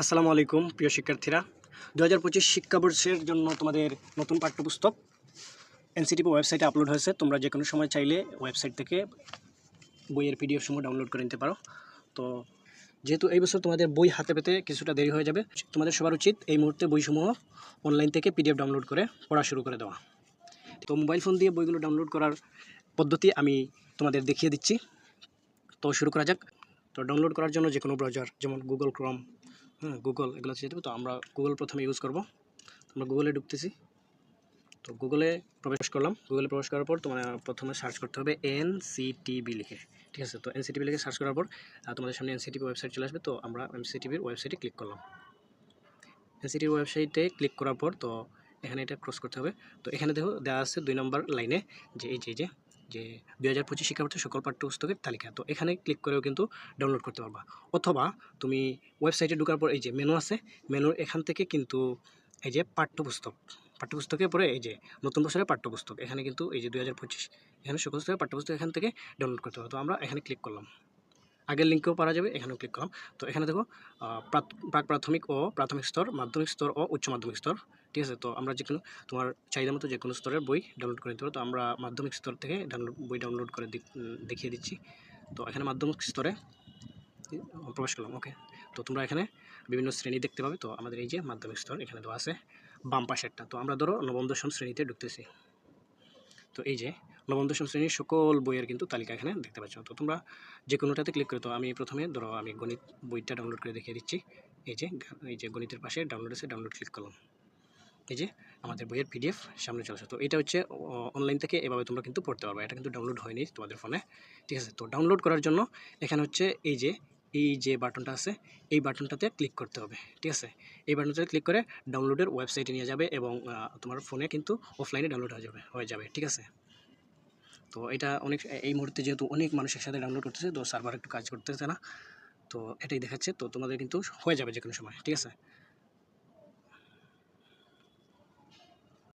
আসসালামু আলাইকুম, প্রিয় শিক্ষার্থীরা। দু হাজার পঁচিশ শিক্ষাবর্ষের জন্য তোমাদের নতুন পাঠ্যপুস্তক এনসিটিপি ওয়েবসাইটে আপলোড হয়েছে। তোমরা যে কোনো সময় চাইলে ওয়েবসাইট থেকে বইয়ের পিডিএফ সমূহ ডাউনলোড করে নিতে পারো। তো যেহেতু এই বছর তোমাদের বই হাতে পেতে কিছুটা দেরি হয়ে যাবে, তোমাদের সবার উচিত এই মুহূর্তে বইসমূহ অনলাইন থেকে পিডিএফ ডাউনলোড করে পড়া শুরু করে দেওয়া। তো মোবাইল ফোন দিয়ে বইগুলো ডাউনলোড করার পদ্ধতি আমি তোমাদের দেখিয়ে দিচ্ছি। তো শুরু করা যাক। তো ডাউনলোড করার জন্য যে কোনো ব্রাউজার, যেমন গুগল ক্রম হ্যাঁ গুগল এগুলো চেয়ে দেবো তো আমরা গুগল প্রথমে ইউজ করব। আমরা গুগলে ঢুকতেছি। তো গুগলে প্রবেশ করলাম। গুগলে প্রবেশ করার পর তোমার প্রথমে সার্চ করতে হবে এন সিটিবি লিখে। ঠিক আছে? তো এনসিটিভি লিখে সার্চ করার পর তোমাদের সামনে এনসিটিভি ওয়েবসাইট চলে আসবে। তো আমরা এনসিটিভির ওয়েবসাইটে ক্লিক করলাম। এনসিটিভি ওয়েবসাইটে ক্লিক করার পর, তো এখানে এটা ক্রস করতে হবে। তো এখানে দেখো, দেওয়া আছে দুই নম্বর লাইনে যে, এই যে যে দুই হাজার পঁচিশ শিক্ষাবর্ষের সকল পাঠ্যপুস্তকের তালিকা। তো এখানে ক্লিক করেও কিন্তু ডাউনলোড করতে পারবা। অথবা তুমি ওয়েবসাইটে ঢুকার পর এই যে মেনু আছে মেনুর এখান থেকে কিন্তু এই যে পাঠ্যপুস্তক, পাঠ্যপুস্তকের পরে এই যে নতুন বছরের পাঠ্যপুস্তক, এখানে কিন্তু এই যে দুই হাজার পঁচিশ, এখানে সকল স্তরের পাঠ্যপুস্তক এখান থেকে ডাউনলোড করতে হবে। তো আমরা এখানে ক্লিক করলাম। আগের লিঙ্কেও পারা যাবে, এখানেও ক্লিক করলাম তো এখানে দেখো প্রাক প্রাথমিক ও প্রাথমিক স্তর, মাধ্যমিক স্তর ও উচ্চ মাধ্যমিক স্তর, ঠিক আছে? তো আমরা যে কোনো তোমার চাহিদা মতো যে কোনো স্তরের বই ডাউনলোড করে নিতে পারো। তো আমরা মাধ্যমিক স্তর থেকে ডাউনলোড বই ডাউনলোড করে দেখিয়ে দিচ্ছি। তো এখানে মাধ্যমিক স্তরে প্রবেশ করলাম ওকে তো তোমরা এখানে বিভিন্ন শ্রেণি দেখতে পাবে। তো আমাদের এই যে মাধ্যমিক স্তর এখানে দেওয়া আছে বাম পাশেরটা। তো আমরা ধরো নবম দশম শ্রেণীতে ঢুকতেছি। তো এই যে নবম দশম শ্রেণির সকল বইয়ের কিন্তু তালিকা এখানে দেখতে পাচ্ছ। তো তোমরা যে কোনোটাতে ক্লিক করে তো আমি প্রথমে ধরো আমি গণিত বইটা ডাউনলোড করে দেখিয়ে দিচ্ছি। এই যে এই যে গণিতের পাশে ডাউনলোড আছে ডাউনলোড ক্লিক করলাম। এই যে আমাদের বইয়ের পিডিএফ সামনে চলে আসে। তো এটা হচ্ছে অনলাইন থেকে এভাবে তোমরা কিন্তু পড়তে পারবে। এটা কিন্তু ডাউনলোড হয়নি তোমাদের ফোনে ঠিক আছে? তো ডাউনলোড করার জন্য এখানে হচ্ছে এই যে এই যে বাটনটা আছে, এই বাটনটাতে ক্লিক করতে হবে, ঠিক আছে? এই বাটনটাতে ক্লিক করে ডাউনলোডের ওয়েবসাইটে নিয়ে যাবে এবং তোমার ফোনে কিন্তু অফলাইনে ডাউনলোড হয়ে যাবে হয়ে যাবে, ঠিক আছে? তো এটা অনেক, এই মুহূর্তে যেহেতু অনেক মানুষ একসাথে ডাউনলোড করতেছে, তো সার্ভার একটু কাজ করতেছে না, তো এটাই দেখাচ্ছে, তো তোমাদের কিন্তু হয়ে যাবে যে কোনো সময়, ঠিক আছে?